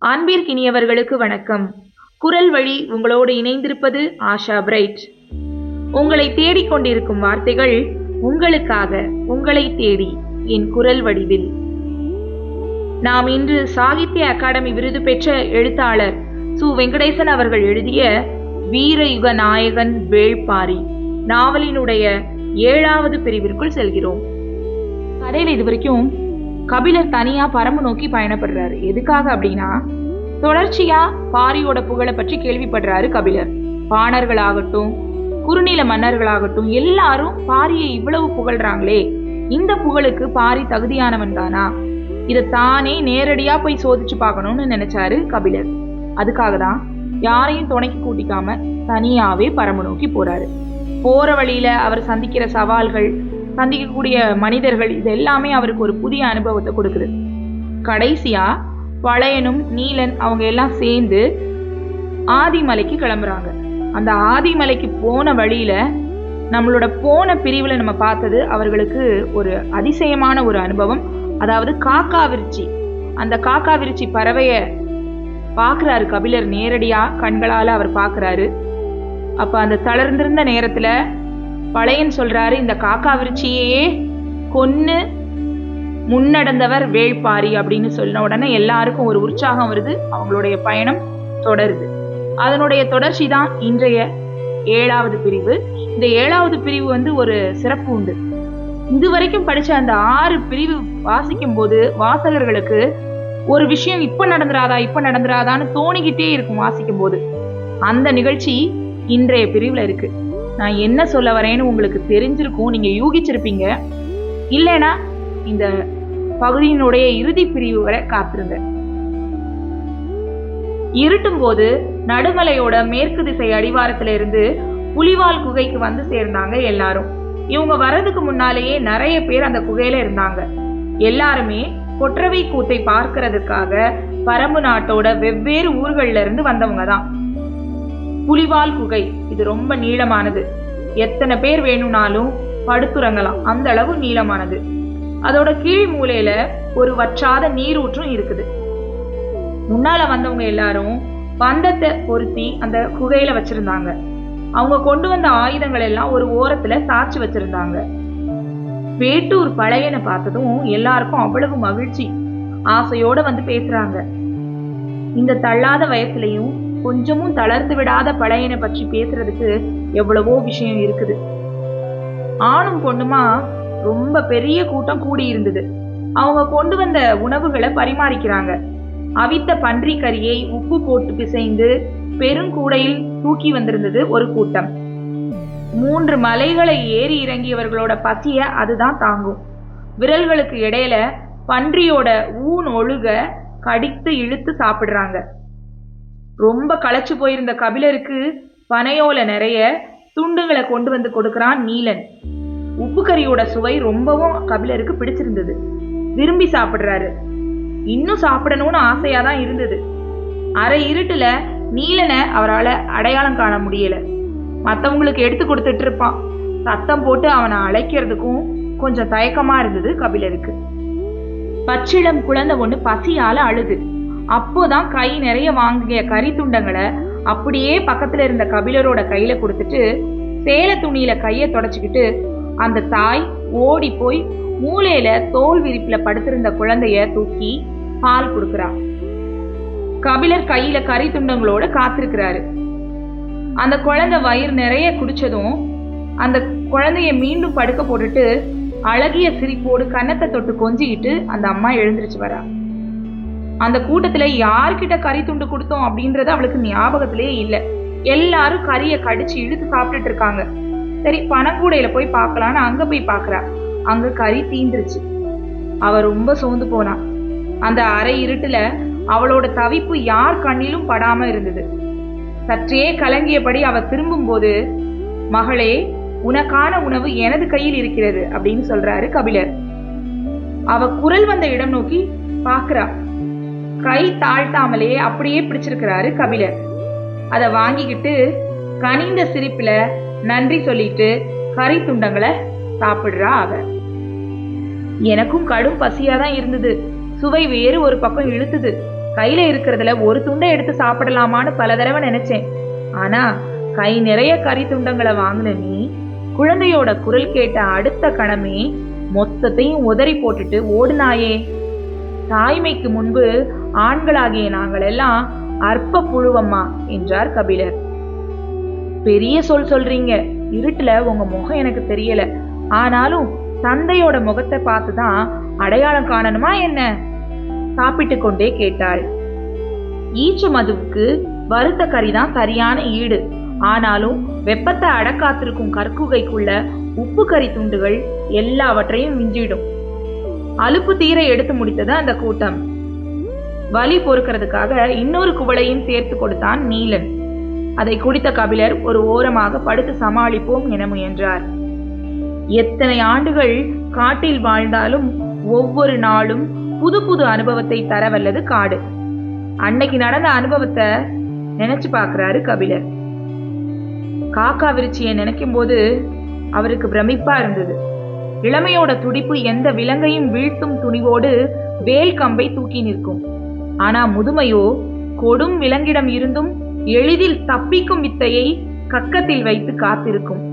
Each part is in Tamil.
அன்பிற்கினியவர்களுக்கு வணக்கம். குரல் வழி உங்களோடு இணைந்திருப்பது ஆஷா பிரைட். உங்களை தேடிக்கொண்டிருக்கும் வார்த்தைகள் உங்களுக்காக உங்களை தேடி என் குரல் வடிவில். நாம் இன்று சாகித்ய அகாடமி விருது பெற்ற எழுத்தாளர் சு. வெங்கடேசன் அவர்கள் எழுதிய வீரயுக நாயகன் வேள்பாரி நாவலினுடைய ஏழாவது பிரிவிற்குள் செல்கிறோம். கதையில் இது வரைக்கும் கபிலர் தனியா பரம்பு நோக்கி பயணப்படுறாரு. எதுக்காக அப்படின்னா தொடர்ச்சியா பாரியோட புகழை பற்றி கேள்விப்படுறாரு கபிலர். பாணர்களாகட்டும் குறுநில மன்னர்களாகட்டும் எல்லாரும் பாரியை இவ்வளவு புகழ்றாங்களே இந்த புகழுக்கு பாரி தகுதியானவன் தானா? இதை தானே நேரடியா போய் சோதிச்சு பார்க்கணும்னு நினைச்சாரு கபிலர். அதுக்காக தான் யாரையும் துணைக்கு கூட்டிக்காம தனியாவே பரம்பு நோக்கி போறாரு. போற வழியில அவர் சந்திக்கிற சவால்கள் சந்திக்கக்கூடிய மனிதர்கள் இது எல்லாமே அவருக்கு ஒரு புதிய அனுபவத்தை கொடுக்குது. கடைசியா பழையனும் நீலன் அவங்க எல்லாம் சேர்ந்து ஆதிமலைக்கு கிளம்புறாங்க. அந்த ஆதிமலைக்கு போன வழியில நம்மளோட போன பிரிவுல நம்ம பார்த்தது அவர்களுக்கு ஒரு அதிசயமான ஒரு அனுபவம். அதாவது காக்கா விருச்சி. அந்த காக்கா விருச்சி பறவைய பார்க்குறாரு கபிலர் நேரடியாக கண்களால் அவர் பார்க்குறாரு அப்போ அந்த தளர்ந்திருந்த நேரத்தில் பழையன் சொல்றாரு இந்த காக்கா விருச்சியே கொன்னு முன்னடந்தவர் வேள்பாரி அப்படின்னு சொன்ன உடனே எல்லாருக்கும் ஒரு உற்சாகம் வருது அவங்களுடைய பயணம் தொடருது. அதனுடைய தொடர்ச்சி தான் இன்றைய ஏழாவது பிரிவு. இந்த ஏழாவது பிரிவு வந்து ஒரு சிறப்பு உண்டு. இதுவரைக்கும் படிச்ச அந்த ஆறு பிரிவு வாசிக்கும் போது வாசகர்களுக்கு ஒரு விஷயம் இப்ப நடந்துராதா இப்ப நடந்துராதான்னு தோணிக்கிட்டே இருக்கும் வாசிக்கும் போது அந்த நிகழ்ச்சி இன்றைய பிரிவுல இருக்கு. நான் என்ன சொல்ல வரேன்னு உங்களுக்கு தெரிஞ்சிருக்கும் நீங்க யூகிச்சிருப்பீங்க. இல்லைனா இந்த பகுதியினுடைய இறுதி பிரிவு வரை காத்திருங்க. இருட்டும் போது நடுமலையோட மேற்கு திசை அடிவாரத்துல இருந்து புலிவால் குகைக்கு வந்து சேர்ந்தாங்க எல்லாரும். இவங்க வர்றதுக்கு முன்னாலேயே நிறைய பேர் அந்த குகையில இருந்தாங்க. எல்லாருமே கொற்றவை கூத்தை பார்க்கறதுக்காக பரம்பு நாட்டோட வெவ்வேறு ஊர்கள்ல இருந்து வந்தவங்க தான் புலிவால் குகை. இது ரொம்ப நீளமானது. எத்தனை பேர் வேணும்னாலும் படுத்துறங்கலாம். அந்த அளவு நீளமானது. அதோட கீழ் மூலையில ஒரு வற்றாத நீரூற்றும் இருக்குது. முன்னால வந்தவங்க எல்லாரும் பந்தத்தை பொருத்தி அந்த குகையில வச்சிருந்தாங்க. அவங்க கொண்டு வந்த ஆயுதங்கள் எல்லாம் ஒரு ஓரத்துல சாச்சு வச்சிருந்தாங்க. வேட்டூர் பழையனை பார்த்ததும் எல்லாருக்கும் அவ்வளவு மகிழ்ச்சி. ஆசையோட வந்து பேசுறாங்க. இந்த தள்ளாத வயசுலயும் கொஞ்சமும் தளர்ந்து விடாத பழையனை பற்றி பேசுறதுக்கு எவ்வளவோ விஷயம் இருக்குது. ஆணும் பொண்ணுமா ரொம்ப பெரிய கூட்டம் கூடி இருந்தது அவங்க கொண்டு வந்த உணவுகளை பரிமாறிக்கிறாங்க. அவித்த பன்றி கறியை உப்பு போட்டு பிசைந்து பெருங்கூடையில் தூக்கி வந்திருந்தது ஒரு கூட்டம். மூன்று மலைகளை ஏறி இறங்கியவர்களோட பசிய அதுதான் தாங்கும். விரல்களுக்கு இடையில பன்றியோட ஊன் ஒழுக கடித்து இழுத்து சாப்பிடுறாங்க. ரொம்ப களைச்சு போயிருந்த கபிலருக்கு பனையோல நிறைய துண்டுகளை கொண்டு வந்து கொடுக்கிறான் நீலன். உப்பு கறியோட சுவை ரொம்பவும் கபிலருக்கு பிடிச்சிருந்தது. விரும்பி சாப்பிடுறாரு. இன்னும் சாப்பிடணும்னு ஆசையா தான் இருந்தது. அரை இருட்டுல நீலனை அவரால் அடையாளம் காண முடியல. மற்றவங்களுக்கு எடுத்து கொடுத்துட்டு இருப்பான். சத்தம் போட்டு அவனை அழைக்கிறதுக்கும் கொஞ்சம் தயக்கமா இருந்தது கபிலருக்கு. பச்சிளம் குழந்தை ஒன்று பசியால அழுது. அப்போதான் கை நிறைய வாங்கிய கறி துண்டங்களை அப்படியே பக்கத்துல இருந்த கபிலரோட கையில கொடுத்துட்டு சேல துணியில கைய தொடச்சுக்கிட்டு அந்த தாய் ஓடி போய் மூளையில தோல் விரிப்புல படுத்திருந்த குழந்தைய தூக்கி பால் கொடுக்கறா. கபிலர் கையில கறி துண்டங்களோட காத்திருக்கிறாரு. அந்த குழந்தை வயிறு நிறைய குடிச்சதும் அந்த குழந்தைய மீண்டும் படுக்க போட்டுட்டு அழகிய சிரிப்போடு கன்னத்தை தொட்டு கொஞ்சிக்கிட்டு அந்த அம்மா எழுந்திருச்சு வரா. அந்த கூட்டத்துல யார்கிட்ட கறி துண்டு கொடுத்தோம் அப்படின்றது அவளுக்கு ஞாபகத்திலேயே இல்லை. எல்லாரும் கறியை கடிச்சு இழுத்து சாப்பிட்டுட்டு இருக்காங்க. சரி பணக்கூடையில போய் பார்க்கலான்னு அங்க போய் பார்க்கறா. அங்க கறி தீந்துருச்சு. அவ ரொம்ப சோர்ந்து போனா. அந்த அரை இருட்டுல அவளோட தவிப்பு யார் கண்ணிலும் படாம இருந்தது. சற்றே கலங்கியபடி அவ திரும்பும்போது மகளே உனக்கான உணவு எனது கையில் இருக்கிறது அப்படின்னு சொல்றாரு கபிலர். அவ குரல் வந்த இடம் நோக்கி பாக்குறா கை தாழ்த்தாமலே அப்படியே பிடிச்சிருக்கிறாரு கபிலர். அதை வாங்கிக்கிட்டு கனிந்த சிரிப்புல நன்றி சொல்லிட்டு கறி துண்டங்களை சாப்பிடுறா அவ எனக்கும் கடும் பசியா தான் இருந்தது. சுவை வேறு ஒரு பக்கம் இழுத்துது. கையில இருக்கிறதுல ஒரு துண்டை எடுத்து சாப்பிடலாமான்னு பல தடவை நினைச்சேன். ஆனா கை நிறைய கறி துண்டங்களை வாங்கின நீ குழந்தையோட குரல் கேட்ட அடுத்த கணமே மொத்தத்தையும் உதறி போட்டுட்டு ஓடுனாயே. தாய்மைக்கு முன்பு ஆண்களாகிய நாங்கள் எல்லாம் அற்ப புழுவம்மா என்றார் கபிலர். பெரிய சொல் சொல்றீங்க. இருட்டுல உங்க முகம் எனக்கு தெரியல. ஆனாலும் தந்தையோட முகத்தை பார்த்து தான் அடையாளம் காணணுமா என்ன? சாப்பிட்டு கொண்டே கேட்டாள். ஈச்ச மதுவுக்கு வறுத்த கறி தான் சரியான ஈடு. ஆனாலும் வெப்பத்தை அடக்காத்திருக்கும் கற்குகைக்குள்ள உப்பு கறி துண்டுகள் எல்லாவற்றையும் மிஞ்சிடும். அலுப்பு தீர எடுத்து முடித்தது அந்த கூட்டம். வலி பொறுக்கிறதுக்காக இன்னொரு குவளையும் சேர்த்து கொடுத்தான் நீலன். அதை குடித்த கபிலர் ஒரு ஓரமாக படுத்து சமாளிப்போம் என முயன்றார். எத்தனை ஆண்டுகள் காட்டில் வாழ்ந்தாலும் ஒவ்வொரு நாளும் புது புது அனுபவத்தை தரவல்லது காடு. அன்னைக்கு நடந்த அனுபவத்தை நினைச்சு பார்க்கிறாரு கபிலர். காக்கா விருச்சியை நினைக்கும் போது அவருக்கு பிரமிப்பா இருந்தது. இளமையோட துடிப்பு எந்த விலங்கையும் வீழ்த்தும் துணிவோடு வேல் கம்பை தூக்கி நிற்கும். ஆனா முதுமையோ கொடும் விலங்கிடம் இருந்தும் எளிதில் தப்பிக்கும் வித்தையை கக்கத்தில் வைத்து காத்திருக்கும்.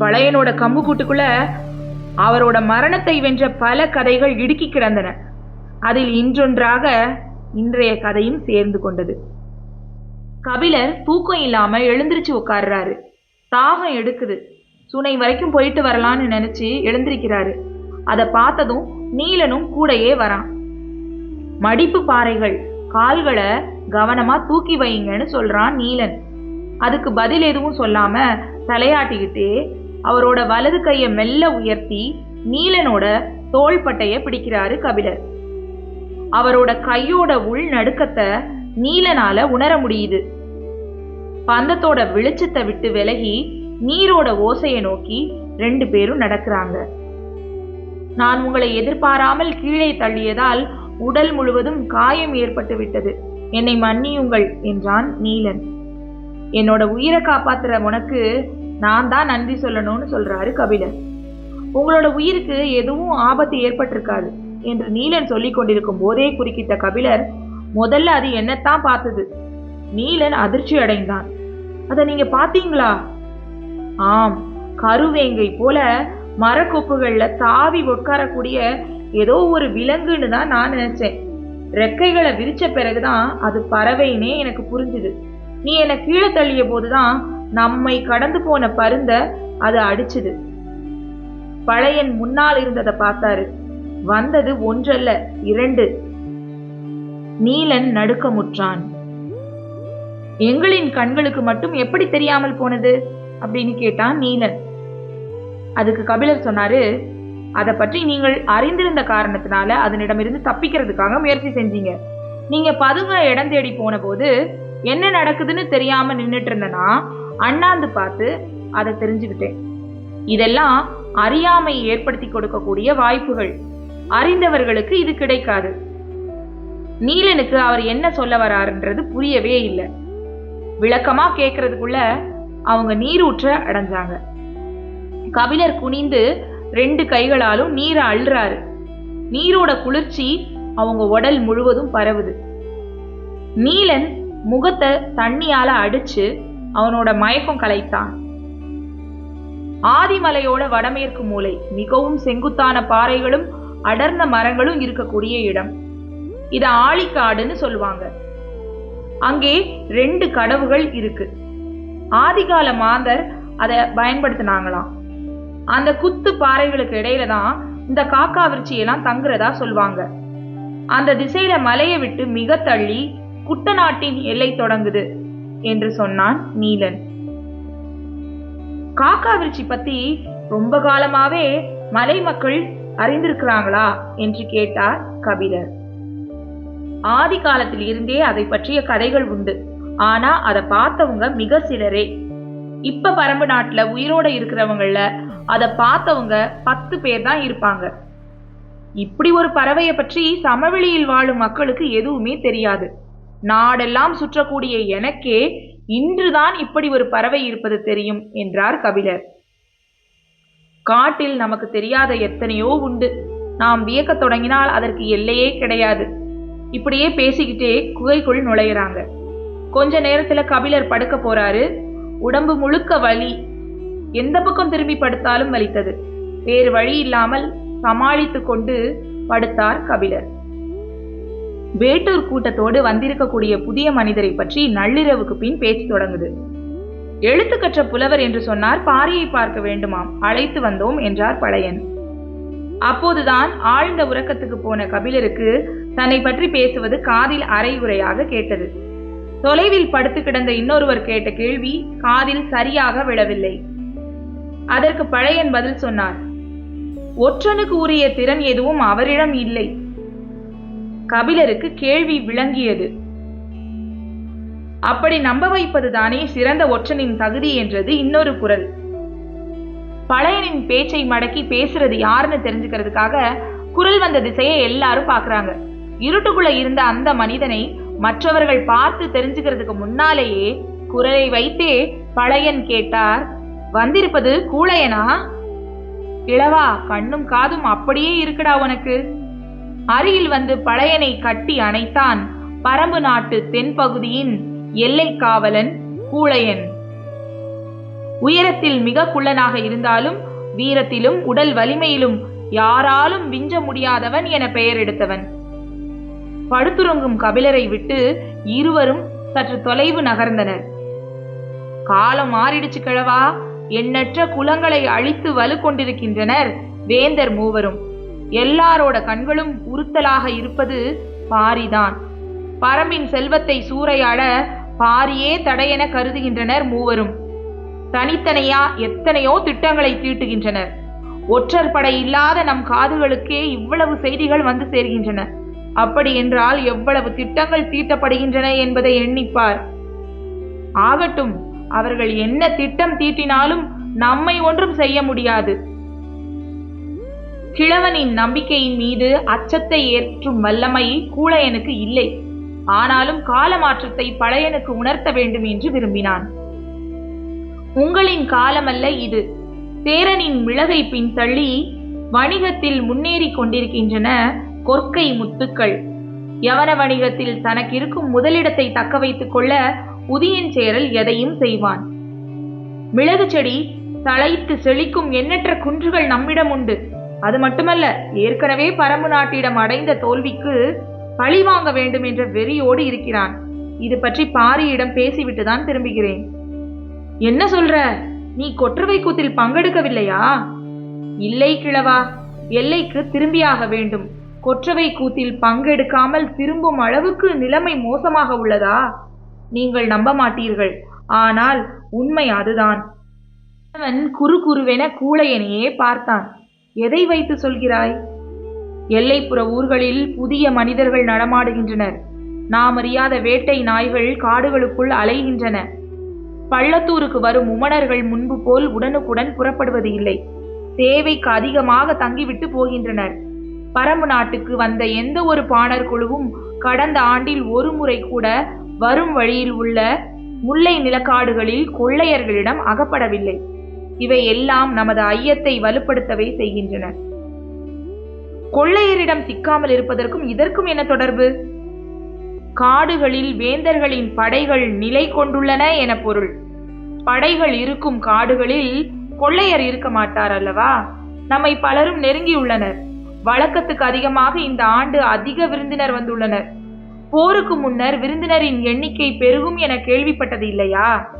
பழையனோட கம்பு கூட்டுக்குள்ள அவரோட மரணத்தை வென்ற பல கதைகள் இடுக்கி கிடந்தன. அதில் இன்றொன்றாக இன்றைய கதையும் சேர்ந்து கொண்டது. கபிலர் தூக்கம் இல்லாம எழுந்திருச்சு உட்கார்றாரு. தாகம் எடுக்குது. சுனை வரைக்கும் போயிட்டு வரலான்னு நினைச்சு எழுந்திருக்கிறாரு. அதை பார்த்ததும் நீலனும் கூடையே வரான். மடிப்பு பாறைகள் கால்களை கவனமா தூக்கி வைங்கன்னு சொல்றான் நீலன். அதுக்கு பதில் எதுவும் சொல்லாம தலையாட்டிக்கிட்டே அவரோட வலது கையை மெல்ல உயர்த்தி நீலனோட தோள்பட்டைய பிடிக்கிறாரு கபிலர். அவரோட கையோட உள் நடுக்கத்தை நீலனால உணர முடியுது. பந்தத்தோட வெளிச்சத்தை விட்டு விலகி நீரோட ஓசையை நோக்கி ரெண்டு பேரும் நடக்கிறாங்க. நான் உங்களை எதிர்பாராமல் கீழே தள்ளியதால் உடல் முழுவதும் காயம் ஏற்பட்டு விட்டது. என்னை மன்னியுங்கள் என்றான் நீலன். என்னோட உயிரை காப்பாத்துற உனக்கு நான் தான் நன்றி சொல்லணும்னு சொல்றாரு கபிலன். உங்களோட உயிருக்கு எதுவும் ஆபத்து ஏற்பட்டிருக்காது என்று நீலன் சொல்லிக் கொண்டிருக்கும் போதே குறுக்கிட்ட கபிலர் முதல்ல அது என்னத்தான் பார்த்தது? நீலன் அதிர்ச்சி அடைந்தான். அதை நீங்க பாத்தீங்களா ஆம் கருவேங்கை போல மரக்கொப்புகள்ல தாவி உட்காரக்கூடிய ஏதோ ஒரு விலங்குன்னு தான் நான் நினைச்சேன். ரெக்கைகளை விரிச்ச பிறகுதான் அது பறவைன்னே எனக்கு புரிஞ்சுது. நீ என்னை கீழே தள்ளிய போதுதான் நம்மை கடந்து போன பருந்த அது அடிச்சுது. பழையன் முன்னால் இருந்ததை பார்த்தாரு. வந்தது ஒன்றல்ல இரண்டு. நீலன் நடுக்கமுற்றான். எங்களின் கண்களுக்கு மட்டும் எப்படி தெரியாமல் போனது? அப்படின்னு கேட்டான் நீலன். அதுக்கு கபிலர் சொன்னாரு அதை பற்றி நீங்கள் அறிந்திருந்த காரணத்தினால அதனிடமிருந்து தப்பிக்கிறதுக்காக முயற்சி செஞ்சீங்க. நீங்க பதுங்க இடம் தேடி போன போது என்ன நடக்குதுன்னு தெரியாம நின்றுட்டு இருந்தனா அண்ணாந்து பார்த்து அதை தெரிஞ்சுக்கிட்டேன். இதெல்லாம் அறியாமை ஏற்படுத்தி கொடுக்கக்கூடிய வாய்ப்புகள். அறிந்தவர்களுக்கு இது கிடைக்காது. நீலனுக்கு அவர் என்ன சொல்ல வராருன்றது புரியவே இல்லை. விளக்கமா கேட்கறதுக்குள்ள அவங்க நீரூற்ற அடைஞ்சாங்க. கபிலர் குனிந்து ரெண்டு கைகளாலும் நீரை அள்ளுறாரு. நீரோட குளிர்ச்சி அவங்க உடல் முழுவதும் பரவுது. நீலன் முகத்தை தண்ணியால அடிச்சு அவனோட மயக்கம் கலைத்தான். ஆதிமலையோட வடமேற்கு மூலை மிகவும் செங்குத்தான பாறைகளும் அடர்ந்த மரங்களும் இருக்கக்கூடிய இடம். இத ஆழிக்காடுன்னு சொல்லுவாங்க. அங்கே ரெண்டு கடவுகள் இருக்கு. ஆதிகால மாந்தர் அதை பயன்படுத்தினாங்களாம். அந்த குத்து பாறைகளுக்கு இடையில தான் இந்த காக்கா விருச்சியெல்லாம் தங்குறதா சொல்லுவாங்க அந்த திசையில மலையை விட்டு மிக தள்ளி குட்டநாட்டின் எல்லை தொடங்குது என்று சொன்னான் நீலன். காக்கா விருச்சி பத்தி ரொம்ப காலமாவே மலை மக்கள் அறிந்திருக்கிறாங்களா என்று கேட்டார் கபிலர். ஆதி காலத்தில் இருந்தே அதை பற்றிய கதைகள் உண்டு. ஆனா அதை பார்த்தவங்க மிக சிலரே. இப்ப பரம்பு நாட்டுல உயிரோட இருக்கிறவங்கள அதை பார்த்தவங்க பத்து பேர் தான் இருப்பாங்க. இப்படி ஒரு பறவையை பற்றி சமவெளியில் வாழும் மக்களுக்கு எதுவுமே தெரியாது. நாடெல்லாம் சுற்றக்கூடிய எனக்கே இன்றுதான் இப்படி ஒரு பறவை இருப்பது தெரியும் என்றார் கபிலர். காட்டில் நமக்கு தெரியாத எத்தனையோ உண்டு. நாம் வியக்கத் தொடங்கினால் அதற்கு எல்லையே கிடையாது. இப்படியே பேசிக்கிட்டே குகைக்குள் நுழையிறாங்க. கொஞ்ச நேரத்துல கபிலர் படுக்க போறாரு. உடம்பு முழுக்க வலி எந்த பக்கம் திரும்பி படுத்தாலும் வலித்தது. வேறு வழி இல்லாமல் சமாளித்து கொண்டு படுத்தார் கபிலர். வேட்டூர் கூட்டத்தோடு வந்திருக்கக்கூடிய புதிய மனிதரை பற்றி நள்ளிரவுக்கு பின் பேச்சு தொடங்குது. எழுத்து கற்ற புலவர் என்று சொன்னார் பாரியை பார்க்க வேண்டுமாம் அழைத்து வந்தோம் என்றார் பழையன். அப்போதுதான் ஆழ்ந்த உறக்கத்துக்கு போன கபிலருக்கு தன்னை பற்றி பேசுவது காதில் அரைகுறையாக கேட்டது. தொலைவில் படுத்து கிடந்த இன்னொருவர் கேட்ட கேள்வி காதில் சரியாக விழவில்லை. அதற்கு பழையன் பதில் சொன்னார் ஒற்றனுக்கு உரிய திறன் எதுவும் அவரிடம் இல்லை. கபிலருக்கு கேள்வி விளங்கியது. அப்படி நம்ப வைப்பதுதானே சிறந்த ஒற்றனின் தகுதி என்றது இன்னொரு குரல். பழையனின் பேச்சை மடக்கி பேசுறது யாருன்னு தெரிஞ்சுக்கிறதுக்காக குரல் வந்த திசையை எல்லாரும் பாக்குறாங்க இருட்டுக்குள்ள இருந்த அந்த மனிதனை மற்றவர்கள் பார்த்து தெரிஞ்சுக்கிறதுக்கு முன்னாலேயே குரலை வைத்தே பழையன் கேட்டார் வந்திருப்பது கூழையனா? இளவா கண்ணும் காதும் அப்படியே இருக்குடா உனக்கு. அருகில் வந்து பழையனை கட்டி அணைத்தான் பரம்பு நாட்டு தென்பகுதியின் எல்லை காவலன் கூழையன். உயரத்தில் மிக குள்ளனாக இருந்தாலும் வீரத்திலும் உடல் வலிமையிலும் யாராலும் விஞ்ச முடியாதவன் என பெயர் எடுத்தவன். படுத்துறங்கும் கபிலரை விட்டு இருவரும் சற்று தொலைவு நகர்ந்தனர். காலம் மாறிடுச்சு கிழவா. எண்ணற்ற குலங்களை அழித்து வலு கொண்டிருக்கின்றனர் வேந்தர் மூவரும். எல்லாரோட கண்களும் உறுத்தலாக இருப்பது பாரிதான். பரம்பின் செல்வத்தை சூறையாட பாரியே தடையென கருதுகின்றனர் மூவரும். தனித்தனையா எத்தனையோ திட்டங்களை தீட்டுகின்றனர். ஒற்றர் படை இல்லாத நம் காதுகளுக்கே இவ்வளவு செய்திகள் வந்து சேர்கின்றன. அப்படி என்றால் எவ்வளவு திட்டங்கள் தீட்டப்படுகின்றன என்பதை எண்ணிப்பார். ஆகட்டும் அவர்கள் என்ன திட்டம் தீட்டினாலும் நம்மை ஒன்றும் செய்ய முடியாது. கிழவனின் நம்பிக்கையின் மீது அச்சத்தை ஏற்றும் வல்லமை கூழையனுக்கு இல்லை. ஆனாலும் கால மாற்றத்தை பழையனுக்கு உணர்த்த வேண்டும் என்று விரும்பினான். உங்களின் காலமல்ல இது. சேரனின் மிளகை பின் தள்ளி வணிகத்தில் முன்னேறி கொண்டிருக்கின்றன கொற்கை முத்துக்கள். யவன வணிகத்தில் தனக்கு இருக்கும் முதலிடத்தை தக்க வைத்துக் கொள்ள உதியின் சேரல் எதையும் செய்வான். மிளகு செடி தலைத்து செழிக்கும் எண்ணற்ற குன்றுகள் நம்மிடம் உண்டு. அது மட்டுமல்ல ஏற்கனவே பரம்பு நாட்டிடம் அடைந்த தோல்விக்கு பழி வாங்க வேண்டும் என்ற வெறியோடு இருக்கிறான். இது பற்றி பாரியிடம் பேசிவிட்டு தான் திரும்புகிறேன். என்ன சொல்ற? நீ கொற்றவை கூத்தில் பங்கெடுக்கவில்லையா? இல்லை கிழவா எல்லைக்கு திரும்பியாக வேண்டும். கொற்றவை கூத்தில் பங்கெடுக்காமல் திரும்பும் அளவுக்கு நிலைமை மோசமாக உள்ளதா? நீங்கள் நம்ப மாட்டீர்கள். ஆனால் உண்மை அதுதான். அவன் குறு குருவென கூழையனையே பார்த்தான். எதை வைத்து சொல்கிறாய்? எல்லைப்புற ஊர்களில் புதிய மனிதர்கள் நடமாடுகின்றனர். நாம் அறியாத வேட்டை நாய்கள் காடுகளுக்குள் அலைகின்றன. பள்ளத்தூருக்கு வரும் உமணர்கள் முன்பு போல் உடனுக்குடன் புறப்படுவது இல்லை. தேவைக்கு அதிகமாக தங்கிவிட்டு போகின்றனர். பரம்பு நாட்டுக்கு வந்த எந்த ஒரு பாணர் குழுவும் கடந்த ஆண்டில் ஒரு முறை கூட வரும் வழியில் உள்ள முல்லை நிலக்காடுகளில் கொள்ளையர்களிடம் அகப்படவில்லை. இவை எல்லாம் நமது ஐயத்தை வலுப்படுத்தவே செய்கின்றன. கொள்ளையரிடம் சிக்காமல் இருப்பதற்கும் இதற்கும் என்ன தொடர்பு? காடுகளில் வேந்தர்களின் படைகள் நிலை கொண்டுள்ளன என பொருள். படைகள் இருக்கும் காடுகளில் கொள்ளையர் இருக்க மாட்டார் அல்லவா? நம்மை பலரும் நெருங்கியுள்ளனர். வழக்கத்துக்கு அதிகமாக இந்த ஆண்டு அதிக விருந்தினர் வந்துள்ளனர். போருக்கு முன்னர் விருந்தினரின் எண்ணிக்கை பெருகும் என கேள்விப்பட்டது இல்லையா?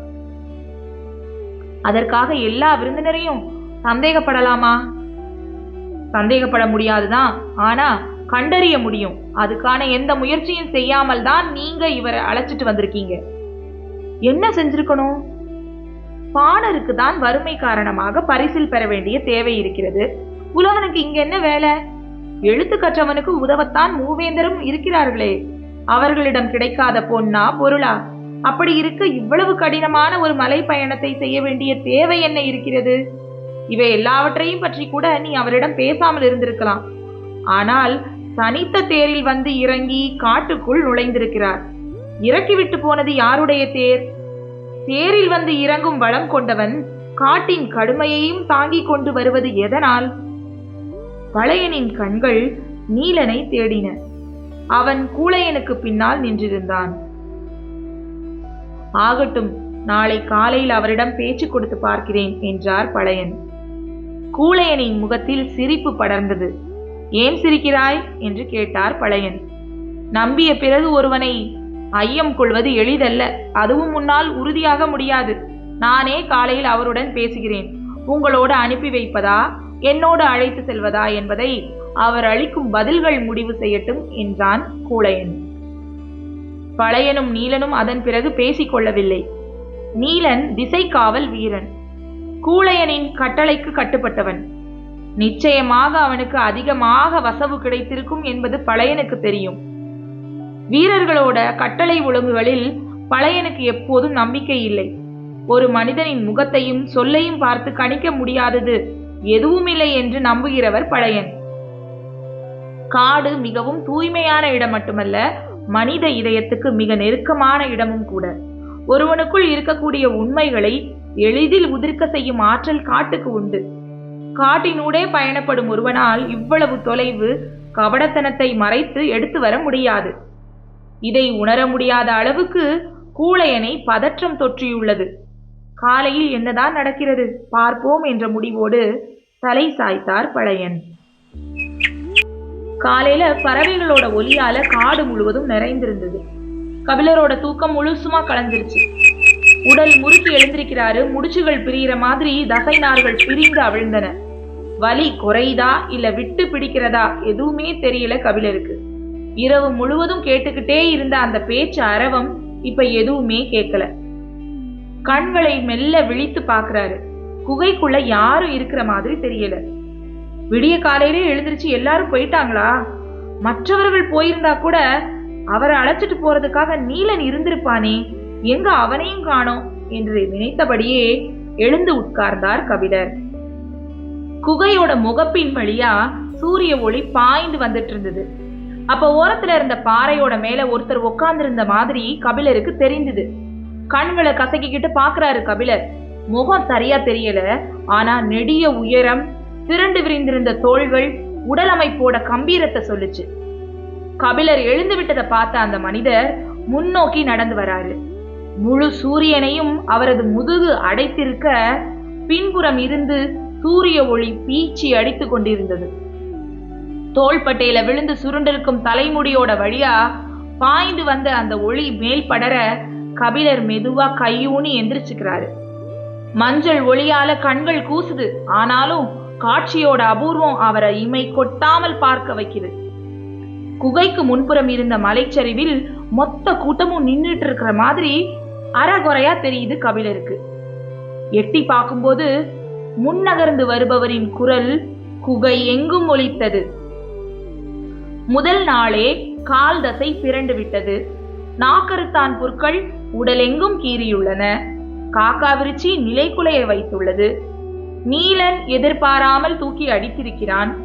அதற்காக எல்லா விருந்தினரையும் சந்தேகப்படலாமா? சந்தேகப்பட முடியாதுதான் ஆனா கண்டறிய முடியும். அதுக்கான எந்த முயற்சியும் செய்யாமல் தான் நீங்க இவரை அழைச்சிட்டு வந்திருக்கீங்க. என்ன செஞ்சிருக்கணும்? பாணருக்கு தான் வறுமை காரணமாக பரிசில் பெற வேண்டிய தேவை இருக்கிறது. புலவனுக்கு இங்க என்ன வேலை? எழுத்து கற்றவனுக்கு உதவத்தான் மூவேந்தரும் இருக்கிறார்களே. அவர்களிடம் கிடைக்காத பொன்னா பொருளா? அப்படி இருக்க இவ்வளவு கடினமான ஒரு மலை பயணத்தை செய்ய வேண்டிய தேவை என்ன இருக்கிறது? இவை எல்லாவற்றையும் பற்றி கூட நீ அவரிடம் பேசாமல் இருந்திருக்கலாம். ஆனால் தனித்த தேரில் வந்து இறங்கி காட்டுக்குள் நுழைந்திருக்கிறார். இறக்கிவிட்டு போனது யாருடைய தேர்? தேரில் வந்து இறங்கும் வளம் கொண்டவன் காட்டின் கடுமையையும் தாங்கிக் கொண்டு வருவது எதனால்? பழையனின் கண்கள் நீலனை தேடின. அவன் கூளையனுக்கு பின்னால் நின்றிருந்தான். ஆகட்டும் நாளை காலையில் அவரிடம் பேச்சு கொடுத்து பார்க்கிறேன் என்றார் பழையன். கூழையனின் முகத்தில் சிரிப்பு படர்ந்தது. ஏன் சிரிக்கிறாய்? என்று கேட்டார் பழையன். நம்பிய பிறகு ஒருவனை ஐயம் கொள்வது எளிதல்ல. அதுவும் முன்னால் உறுதியாக முடியாது. நானே காலையில் அவருடன் பேசுகிறேன். உங்களோடு அனுப்பி வைப்பதா? என்னோடு அழைத்து செல்வதா? என்பதை அவர் அளிக்கும் பதில்கள் முடிவு செய்யட்டும் என்றான் கூழையன் பழையனும் நீலனும் அதன் பிறகு பேசிக் கொள்ளவில்லை. நீலன் திசை காவல் வீரன். கூழையனின் கட்டளைக்கு கட்டுப்பட்டவன். நிச்சயமாக அவனுக்கு அதிகமாக வசவு கிடைத்திருக்கும் என்பது பழையனுக்கு தெரியும். வீரர்களோட கட்டளை ஒழுங்குகளில் பழையனுக்கு எப்போதும் நம்பிக்கை இல்லை. ஒரு மனிதனின் முகத்தையும் சொல்லையும் பார்த்து கணிக்க முடியாதது எதுவுமில்லை என்று நம்புகிறவர் பழையன். காடு மிகவும் தூய்மையான இடம் மட்டுமல்ல மனித இதயத்துக்கு மிக நெருக்கமான இடமும் கூட. ஒருவனுக்குள் இருக்கக்கூடிய உண்மைகளை எளிதில் உதிர்க்க செய்யும் ஆற்றல் காட்டுக்கு உண்டு. காட்டினூடே பயணப்படும் ஒருவனால் இவ்வளவு தொலைவு கபடத்தனத்தை மறைத்து எடுத்து வர முடியாது. இதை உணர முடியாத அளவுக்கு கூழையனை பதற்றம் தொற்றியுள்ளது. காலையில் என்னதான் நடக்கிறது? பார்ப்போம் என்ற முடிவோடு தலை சாய்த்தார் பழையன். காலையில பறவைகளோட ஒலியால காடு முழுவதும் நிறைந்திருந்தது. கபிலரோட தூக்கம் முழுசுமா கலந்துருச்சு. உடல் முறுக்கி எழுந்திருக்கிறாரு முடிச்சுகள் பிரியிற மாதிரி தசை நார்கள் பிரிந்து அவிழ்ந்தன. வலி குறையுதா இல்ல விட்டு பிடிக்கிறதா எதுவுமே தெரியல கபிலருக்கு. இரவு முழுவதும் கேட்டுக்கிட்டே இருந்த அந்த பேச்சு அரவம் இப்ப எதுவுமே கேட்கல. கண்களை மெல்ல விழித்து பார்க்கறாரு. குகைக்குள்ள யாரும் இருக்கிற மாதிரி தெரியல. விடிய காலையிலே எழுந்திருச்சு எல்லாரும் போயிட்டாங்களா? மற்றவர்கள் போயிருந்தா கூட அவரை அழைச்சிட்டு போறதுக்காக நீலன் இருந்திருப்பானே எங்க அவனையும் காணோம் என்று நினைத்தபடியே எழுந்து உட்கார்ந்தார் கபிலர். குகையோட முகப்பின் வழியா சூரிய ஒளி பாய்ந்து வந்துட்டு இருந்தது அப்ப ஓரத்துல இருந்த பாறையோட மேல ஒருத்தர் உட்கார்ந்திருந்த மாதிரி கபிலருக்கு தெரிந்தது. கண்களை கசக்கிக்கிட்டு பாக்குறாரு கபிலர். முகம் சரியா தெரியல ஆனா நெடிய உயரம் திரண்டு விரிந்திருந்த தோள்கள் உடல் அமைப்போட கம்பீரத்தை சொல்லுச்சு. கபிலர் எழுந்து விட்டதை பார்த்த அந்த மனிதர் முன்னோக்கி நடந்து வராரு. முழு சூரியனையும் அவரது முதுகு அடைத்திருக்க பின்புறம் இருந்து சூரிய ஒளி பீச்சி அடித்துக் கொண்டிருந்தது. தோள்பட்டையில விழுந்து சுருண்டிருக்கும் தலைமுடியோட வழியா பாய்ந்து வந்த அந்த ஒளி மேல் படர கபிலர் மெதுவா கையூனி எந்திரிச்சுக்கிறாரு. மஞ்சள் ஒளியால கண்கள் கூசுது. ஆனாலும் காட்சியோட அபூர்வம் அவரை இமை கொட்டாமல் பார்க்க வைக்குது குகைக்கு முன்புறம் இருந்த மலைச்சரிவில் மொத்த கூட்டமும் நின்றுட்டு இருக்கிற மாதிரி அறகுறையா தெரியுது கபிலருக்கு. எட்டி பார்க்கும்போது முன்னகர்ந்து வருபவரின் குரல் குகை எங்கும் ஒலித்தது. முதல் நாளே கால் தசை பிறண்டு விட்டது. நாக்கருத்தான் புற்கள் உடலெங்கும் கீறியுள்ளன. காக்கா விருச்சி நிலைக்குலைய வைத்துள்ளது. நீலன் எதிர்பாராமல் தூக்கி அடித்திருக்கிறான்.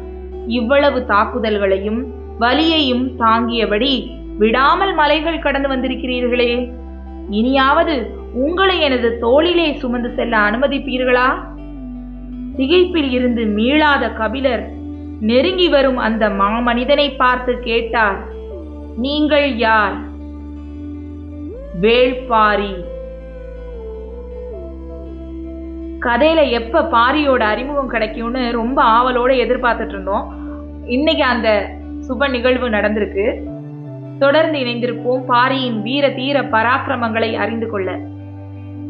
இவ்வளவு தாக்குதல்களையும் வலியையும் தாங்கியபடி விடாமல் மலைகள் கடந்து வந்திருக்கிறீர்களே. இனியாவது உங்களை எனது தோளிலே சுமந்து செல்ல அனுமதிப்பீர்களா? திகைப்பில் இருந்து மீளாத கபிலர் நெருங்கி வரும் அந்த மாமனிதனை பார்த்து கேட்டார் நீங்கள் யார்? வேள்பாரி. கதையில எப்ப பாரியோட அறிமுகம் கிடைக்கும்னு ரொம்ப ஆவலோட எதிர்பார்த்துட்டு இருந்தோம். இன்னைக்கு அந்த சுப நிகழ்வு நடந்திருக்கு. தொடர்ந்து இணைந்திருப்போம் பாரியின் வீர தீர பராக்கிரமங்களை அறிந்து கொள்ள.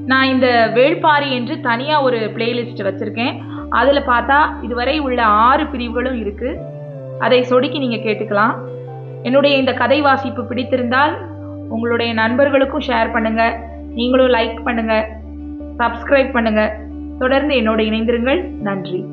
நான் இந்த வேள்பாரி என்று தனியா ஒரு பிளேலிஸ்ட் வச்சிருக்கேன். அதுல பார்த்தா இதுவரை உள்ள ஆறு பிரிவுகளும் இருக்கு. அதை சொடுக்கி நீங்க கேட்டுக்கலாம். என்னுடைய இந்த கதை வாசிப்பு பிடித்திருந்தால் உங்களுடைய நண்பர்களுக்கும் ஷேர் பண்ணுங்க. நீங்களும் லைக் பண்ணுங்க. சப்ஸ்கிரைப் பண்ணுங்கள் தொடர்ந்து என்னோட இணைந்திருங்கள். நன்றி.